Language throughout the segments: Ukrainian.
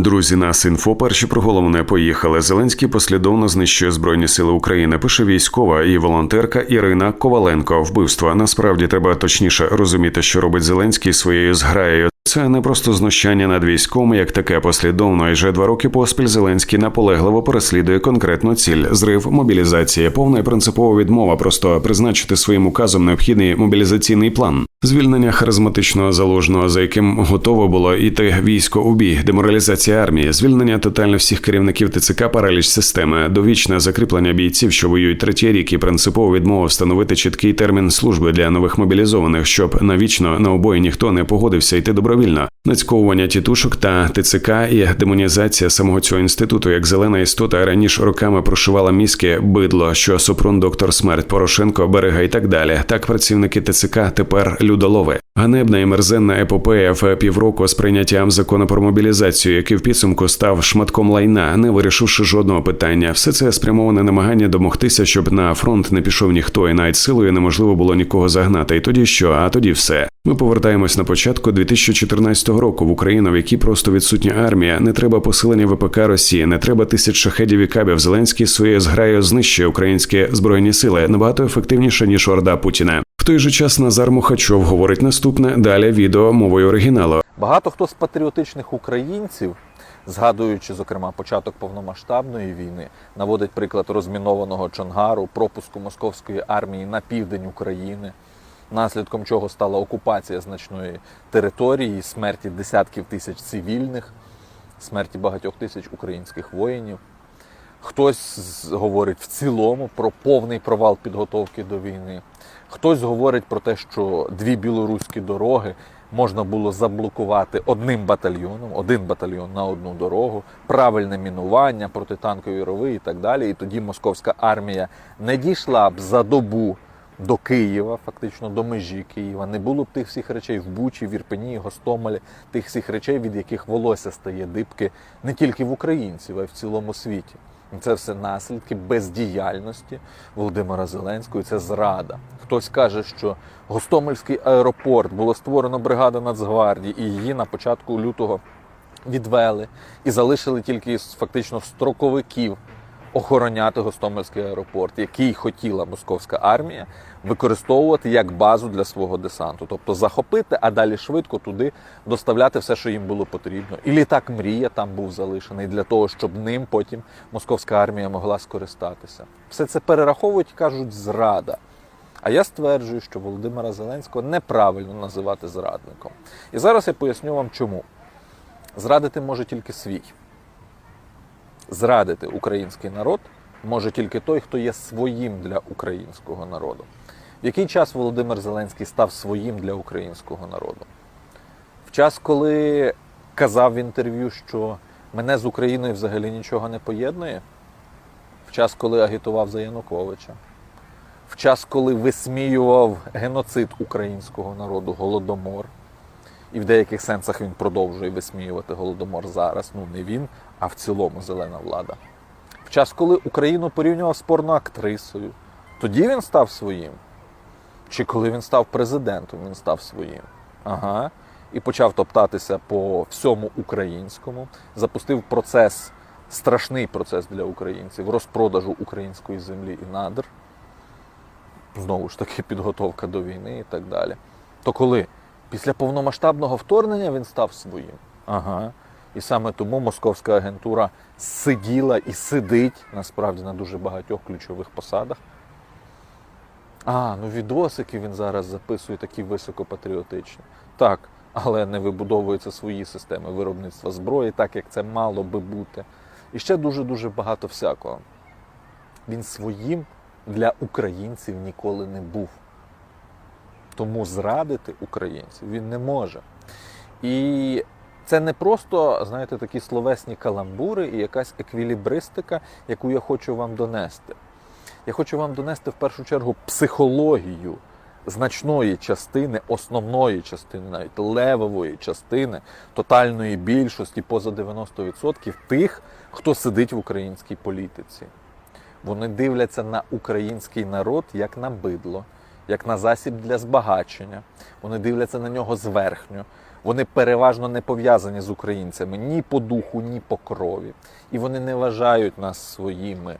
Друзі, нас інфо перші про головне поїхали. Зеленський послідовно знищує збройні сили України. Пише військова і волонтерка Ірина Коваленко. Вбивство насправді треба точніше розуміти, що робить Зеленський своєю зграєю. Це не просто знущання над військом, як таке послідовно. І вже два роки поспіль Зеленський наполегливо переслідує конкретну ціль: зрив мобілізації, повна і принципова відмова, просто призначити своїм указом необхідний мобілізаційний план. Звільнення харизматичного залужного, за яким готово було іти військо у бій, деморалізація армії, звільнення тотально всіх керівників ТЦК, параліч системи, довічне закріплення бійців, що воюють третій рік, і принципово відмова встановити чіткий термін служби для нових мобілізованих, щоб навічно на обої ніхто не погодився йти добровільно. Нацьковування тітушок та ТЦК і демонізація самого цього інституту, як зелена істота раніше роками прошивала мізки бидло, що Супрун, доктор смерть, Порошенко, берега і так далі. Так працівники ТЦК тепер людолови. Ганебна і мерзенна епопея в півроку з прийняттям закону про мобілізацію, який в підсумку став шматком лайна, не вирішивши жодного питання. Все це спрямоване намагання домогтися, щоб на фронт не пішов ніхто, і навіть силою неможливо було нікого загнати. І тоді що? А тоді все. Ми повертаємось на початку 2014 року в Україну, в якій просто відсутня армія, не треба посилення ВПК Росії, не треба тисяч шахедів і кабів. Зеленський своєю зграєю знищує українські збройні сили набагато ефективніше ніж орда Путіна. В той же час Назар Мухачов говорить наступне. Далі відео мовою оригіналу. Багато хто з патріотичних українців, згадуючи, зокрема, початок повномасштабної війни, наводить приклад розмінованого Чонгару, пропуску московської армії на південь України, наслідком чого стала окупація значної території, смерті десятків тисяч цивільних, смерті багатьох тисяч українських воїнів. Хтось говорить в цілому про повний провал підготовки до війни. Хтось говорить про те, що дві білоруські дороги можна було заблокувати одним батальйоном, один батальйон на одну дорогу, правильне мінування, протитанкові рови і так далі. І тоді московська армія не дійшла б за добу до Києва, фактично до межі Києва. Не було б тих всіх речей в Бучі, в Ірпені, Гостомелі, тих всіх речей, від яких волосся стає дибки не тільки в українців, а й в цілому світі. Це все наслідки бездіяльності Володимира Зеленського. і Це зрада. Хтось каже, що Гостомельський аеропорт було створено бригада Нацгвардії, і її на початку лютого відвели і залишили тільки фактично строковиків охороняти Гостомельський аеропорт, який хотіла московська армія використовувати як базу для свого десанту, тобто захопити, а далі швидко туди доставляти все, що їм було потрібно. І літак мрія там був залишений для того, щоб ним потім московська армія могла скористатися. Все це перераховують, кажуть, зрада. А я стверджую, що Володимира Зеленського неправильно називати зрадником. І зараз я поясню вам, чому. Зрадити може тільки свій. Зрадити український народ може тільки той, хто є своїм для українського народу. В який час Володимир Зеленський став своїм для українського народу? В час, коли казав в інтерв'ю, що мене з Україною взагалі нічого не поєднує, в час, коли агітував за Януковича, в час, коли висміював геноцид українського народу, голодомор. І в деяких сенсах він продовжує висміювати голодомор зараз. Ну не він, а в цілому зелена влада. В час, коли Україну порівнював з порноактрисою, тоді він став своїм. Чи коли він став президентом, він став своїм. Ага. І почав топтатися по всьому українському, запустив процес, страшний процес для українців, розпродажу української землі і надр. Знову ж таки, підготовка до війни і так далі. То коли? Після повномасштабного вторгнення він став своїм. Ага. І саме тому московська агентура сиділа і сидить насправді на дуже багатьох ключових посадах. А, ну відосики він зараз записує такі високопатріотичні. Так, але не вибудовуються свої системи виробництва зброї, так як це мало би бути. І ще дуже-дуже багато всякого. Він своїм для українців ніколи не був. Тому зрадити українців він не може. І це не просто, знаєте, такі словесні каламбури і якась еквілібристика, яку я хочу вам донести. Я хочу вам донести в першу чергу психологію значної частини, основної частини, навіть левової частини, тотальної більшості, поза 90% тих, хто сидить в українській політиці. Вони дивляться на український народ як на бидло, як на засіб для збагачення. Вони дивляться на нього зверхньо. Вони переважно не пов'язані з українцями ні по духу, ні по крові. І вони не вважають нас своїми.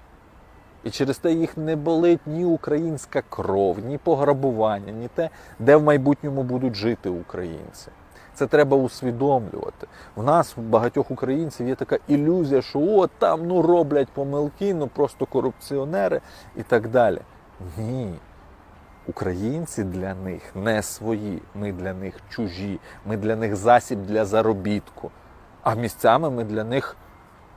І через те їх не болить ні українська кров, ні пограбування, ні те, де в майбутньому будуть жити українці. Це треба усвідомлювати. В нас, у багатьох українців, є така ілюзія, що о, там ну роблять помилки, ну просто корупціонери і так далі. Ні. Українці для них не свої, ми для них чужі, ми для них засіб для заробітку. А місцями ми для них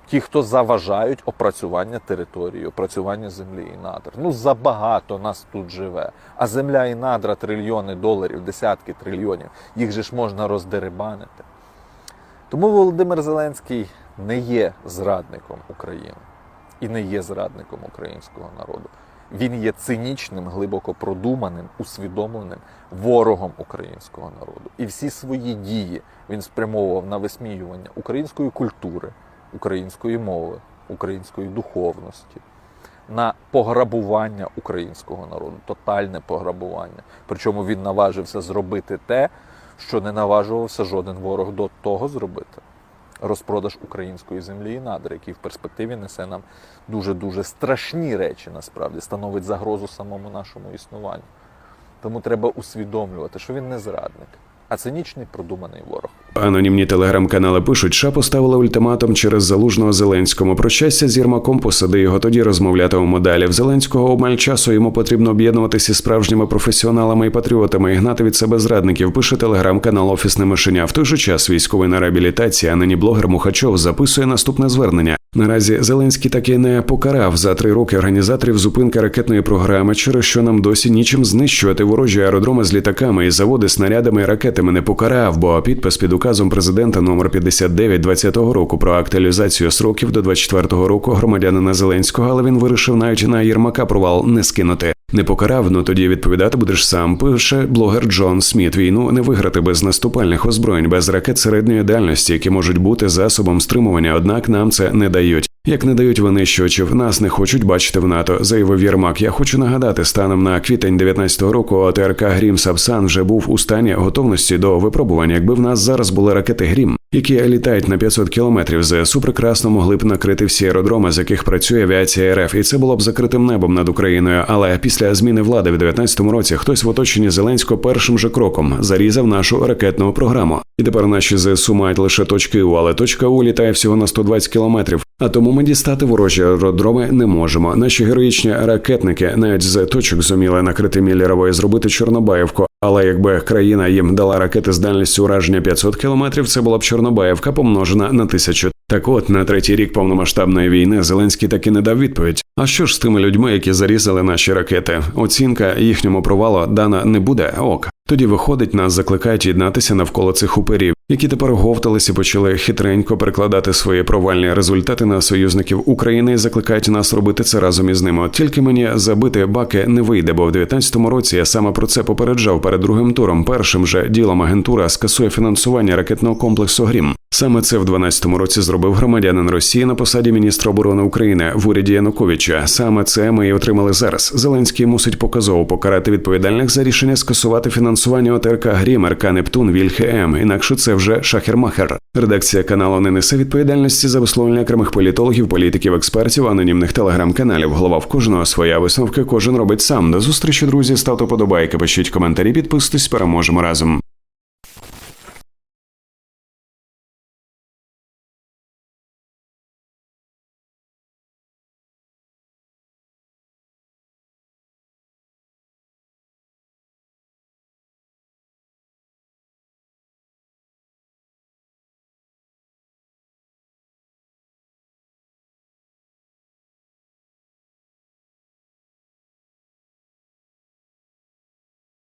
ті, хто заважають опрацювання території, опрацювання землі і надр. Ну забагато нас тут живе. А земля і надра трильйони доларів, десятки трильйонів. Їх же ж можна роздерибанити. Тому Володимир Зеленський не є зрадником України і не є зрадником українського народу. Він є цинічним, глибоко продуманим, усвідомленим ворогом українського народу. І всі свої дії він спрямовував на висміювання української культури, української мови, української духовності, на пограбування українського народу, тотальне пограбування. Причому він наважився зробити те, що не наважувався жоден ворог до того зробити. Розпродаж української землі і надр, який в перспективі несе нам дуже дуже страшні речі, насправді становить загрозу самому нашому існуванню. Тому треба усвідомлювати, що він не зрадник, а цинічний продуманий ворог. Анонімні телеграм-канали пишуть, США поставила ультиматум через залужного Зеленському. Про щастя з Єрмаком посади його тоді розмовлятимемо далі. В Зеленського обмаль часу йому потрібно об'єднуватися із справжніми професіоналами і патріотами і гнати від себе зрадників. Пише телеграм-канал Офісне мишеня. В той же час військовий на реабілітації, а нині блогер Мухачов записує наступне звернення. Наразі Зеленський таки не покарав за три роки організаторів зупинки ракетної програми, через що нам досі нічим знищувати ворожі аеродроми з літаками і заводи снарядами і ракетами не покарав, бо підпис під указом президента номер 59 20-го року про актуалізацію сроків до 24-го року громадянина Зеленського, але він вирішив навіть на Єрмака провал не скинути. Не покарав, ну тоді відповідати будеш сам. Пише блогер Джон Сміт. Війну не виграти без наступальних озброєнь, без ракет середньої дальності, які можуть бути засобом стримування. Однак нам це не дають. Як не дають винищувачів, нас не хочуть бачити в НАТО, заявив Єрмак. Я хочу нагадати, станом на квітень 19-го року ОТРК Грім Сапсан вже був у стані готовності до випробування. Якби в нас зараз були ракети Грім, які літають на 500 кілометрів, ЗСУ прекрасно могли б накрити всі аеродроми, з яких працює авіація РФ, і це було б закритим небом над Україною. Але після зміни влади в 19-му році хтось в оточенні Зеленського першим же кроком зарізав нашу ракетну програму. І тепер наші ЗСУ мають лише точки У, але точка У літає всього на 120 кілометрів. А тому ми дістати ворожі аеродроми не можемо. Наші героїчні ракетники навіть з точок зуміли накрити Міллерово і зробити Чорнобаївку. Але якби країна їм дала ракети з дальністю ураження 500 кілометрів, це була б Чорнобаївка помножена на тисячу. Так от на третій рік повномасштабної війни Зеленський таки не дав відповідь. А що ж з тими людьми, які зарізали наші ракети? Оцінка їхньому провалу дана не буде. Ок. Тоді виходить, нас закликають єднатися навколо цих уперів, які тепер говтались і почали хитренько перекладати свої провальні результати на союзників України і закликають нас робити це разом із ними. Тільки мені забити баки не вийде, бо в 19-му році я саме про це попереджав перед другим туром. Першим же ділом агентура скасує фінансування ракетного комплексу Грім. Саме це в 12-му році зробив громадянин Росії на посаді міністра оборони України в уряді Януковича. Саме це ми і отримали зараз. Зеленський мусить показово покарати відповідальних за рішення скасувати фінансування ОТРК Грім, РК Нептун, Вільхе М. Інакше це вже шахермахер. Редакція каналу не несе відповідальності за висловлення окремих політологів, політиків, експертів, анонімних телеграм-каналів. Голова в кожного своя висновки кожен робить сам. До зустрічі, друзі. Ставте подобайки, пишіть коментарі, підписуйтесь, переможемо разом.